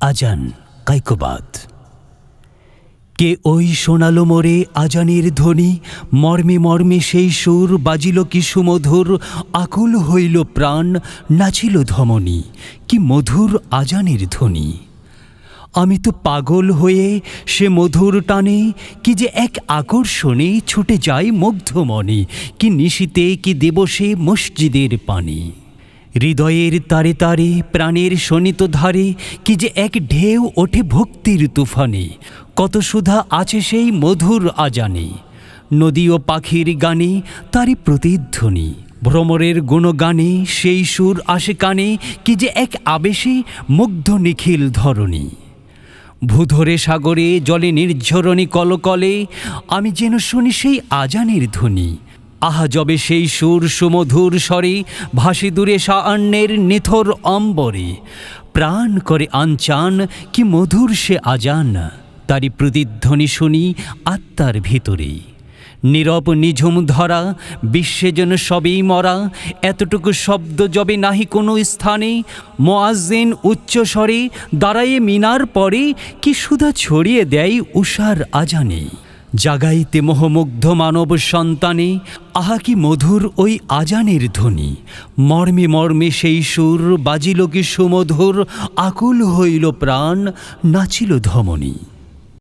আজান, কাইকোবাদ। কে ওই শোনালো মোরে আজানের ধ্বনি, মর্মে মর্মে সেই সুর বাজিল কি সুমধুর, আকুল হইল প্রাণ, নাচিল ধমনী, কি মধুর আজানের ধ্বনি। আমি তো পাগল হয়ে সে মধুর টানে, কি যে এক আকর্ষণে ছুটে যায় মুগ্ধ মনে কি নিশিতে কি দেবসে মসজিদের পানি। হৃদয়ের তারে তারে, প্রাণের শোনিত ধারে, কি যে এক ঢেউ ওঠে ভক্তির তুফানে, কত সুধা আছে সেই মধুর আজানে। নদী ও পাখির গানে তারই প্রতিধ্বনি, ভ্রমরের গুণগানে সেই সুর আসে কানে, কি যে এক আবেশে মুগ্ধ নিখিল ধরণী। ভূধরে সাগরে জলে নির্ঝরণী কলকলে, আমি যেন শুনি সেই আজানের ধ্বনি আহা যবে সেই সুর সুমধুর স্বরে, ভাসি দূরে সায়ান্নের নিথর অম্বরে। প্রাণ করে আনচান, কি মধুর সে আজান। তারই প্রতিধ্বনি শুনি আত্মার ভিতরেই নীরব নিঝুম ধরা, বিশ্বে যেন সবেই মরা, এতটুকু শব্দ যবে নাহি কোনো স্থানে। মোয়াজ্জেন উচ্চস্বরে দাঁড়ায়ে মিনার পরে, কি সুধা ছড়িয়ে দেয় উষার আজানে। জাগাইতে মোহমুগ্ধ মানব সন্তানে, আহা কি মধুর ওই আজানের ধ্বনি। মর্মে মর্মে সেই সুর বাজিল কি সুমধুর, আকুল হইল প্রাণ, নাচিল ধমনী।